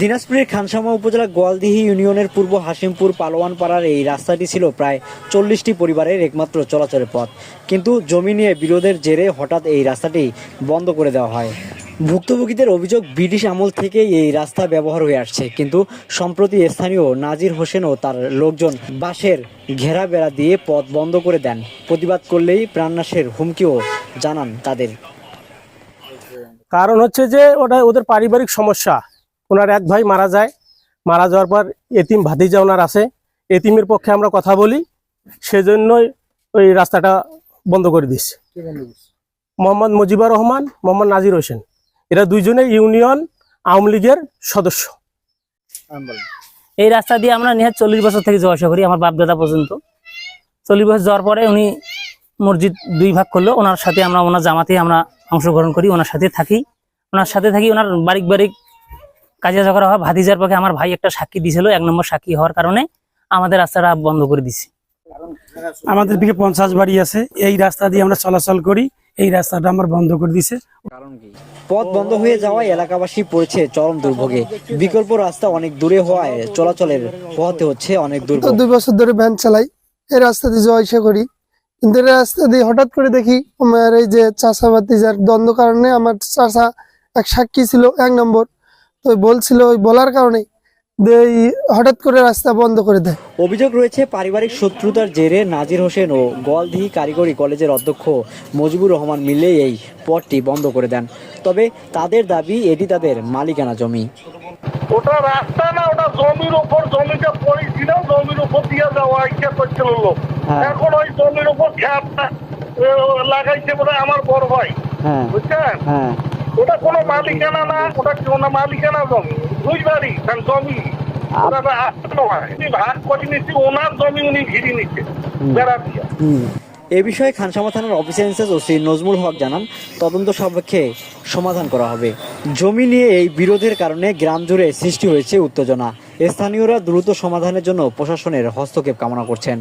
দিনাজপুরের খানসামা উপজেলা গোয়ালদিহি ইউনিয়নের পূর্ব হাসিমপুর পালোয়ানপাড়ার এই রাস্তাটি ছিল প্রায় চল্লিশটি পরিবারের একমাত্র চলাচলের পথ। কিন্তু জমি নিয়ে বিরোধের জেরে হঠাৎ এই রাস্তাটি বন্ধ করে দেওয়া হয়। ভুক্তভোগীদের অভিযোগ, ব্রিটিশ আমল থেকেই এই রাস্তা ব্যবহার হয়ে আসছে। কিন্তু সম্প্রতি স্থানীয় নাজির হোসেন ও তার লোকজন বাঁশের ঘেরা বেড়া দিয়ে পথ বন্ধ করে দেন। প্রতিবাদ করলেই প্রাণনাশের হুমকিও জানান তাদের। কারণ হচ্ছে যে ওটা ওদের পারিবারিক সমস্যা। ওনার এক ভাই মারা যায়। মারা যাওয়ার পর এতিম ভাতিজা ওনার আছে। এতিমের পক্ষে আমরা কথা বলি। সেজন্যই ওই রাস্তাটা বন্ধ করে দিচ্ছে মোহাম্মদ মুজিবুর রহমান মোহাম্মদ নাজির হোসেন। এরা দুইজনে ইউনিয়ন আওয়ামী লীগের সদস্য। এই রাস্তা দিয়ে আমরা নিহাত চল্লিশ বছর থেকে যাওয়া আসা করি আমার বাপ দাদা পর্যন্ত। চল্লিশ বছর যাওয়ার পরে উনি মসজিদ দুই ভাগ করল। ওনার সাথে আমরা ওনার জামাতে আমরা অংশগ্রহণ করি ওনার সাথে থাকি। ওনার সাথে থাকি ওনার বারিক বারিক কাজে করা হয় ভাতিজার পক্ষে আমার ভাই একটা সাক্ষী দিয়েছিল এক নম্বর সাক্ষী হওয়ার কারণে আমাদের রাস্তাটা বন্ধ করে দিছি। আমাদের দিকে পঞ্চাশ বাড়ি আছে এই রাস্তা দিয়ে আমরা চলাচল করি এই রাস্তাটা আমার বন্ধ করে দিছে। পথ বন্ধ হয়ে যাওয়ায় এলাকাবাসী পড়েছে চরম দুর্ভোগে। বিকল্প রাস্তা অনেক দূরে হওয়ায় চলাচলের পোহাতে হচ্ছে অনেক তো দুই বছর ধরে ভ্যান চালাই এই রাস্তা দিয়ে যাওয়া আসা করি। কিন্তু এই রাস্তা দিয়ে হঠাৎ করে দেখি আমার এই যে চাষা বাতিজার দ্বন্দ্ব কারণে আমার চাষা এক সাক্ষী ছিল এক নম্বর। তো ওই বলছিল ওই বলার কারণে এই হঠাৎ করে রাস্তা বন্ধ করে দেয়। অভিযোগ রয়েছে পারিবারিক শত্রুতার জেরে নাজির হোসেন ও গোয়ালদিহি কারিগরি কলেজের অধ্যক্ষ মুজিবুর রহমান মিলে এই পথটি বন্ধ করে দেন। তবে তাদের দাবি এটি তাদের মালিকানা জমি। ওটা রাস্তা না ওটা জমির উপর জমিটা পড়েছিল জমির উপর দিয়ে যাওয়া ইচ্ছা করছিল লোক। হ্যাঁ। এখন ওই জমির উপর খ্যাপটা লাগাইছে বলে আমার বড় ভাই। হ্যাঁ। বুঝছেন? হ্যাঁ। ওটা কোনো মালিকানা না ওটা কোনো মালিকানা জমি দুই বাড়ি কারণ জমি ভাগ করে নিচ্ছে ওনার জমি উনি ঘিরে নিচ্ছে বেড়া দিয়ে। এ বিষয়ে খানসামা থানার officer in charge OC Nazmul Haque জানান তদন্ত সাপেক্ষে সমাধান করা হবে। জমি নিয়ে এই বিরোধের কারণে গ্রাম জুড়ে সৃষ্টি হয়েছে উত্তেজনা। স্থানীয়রা দ্রুত সমাধানের জন্য প্রশাসনের হস্তক্ষেপ কামনা করছেন।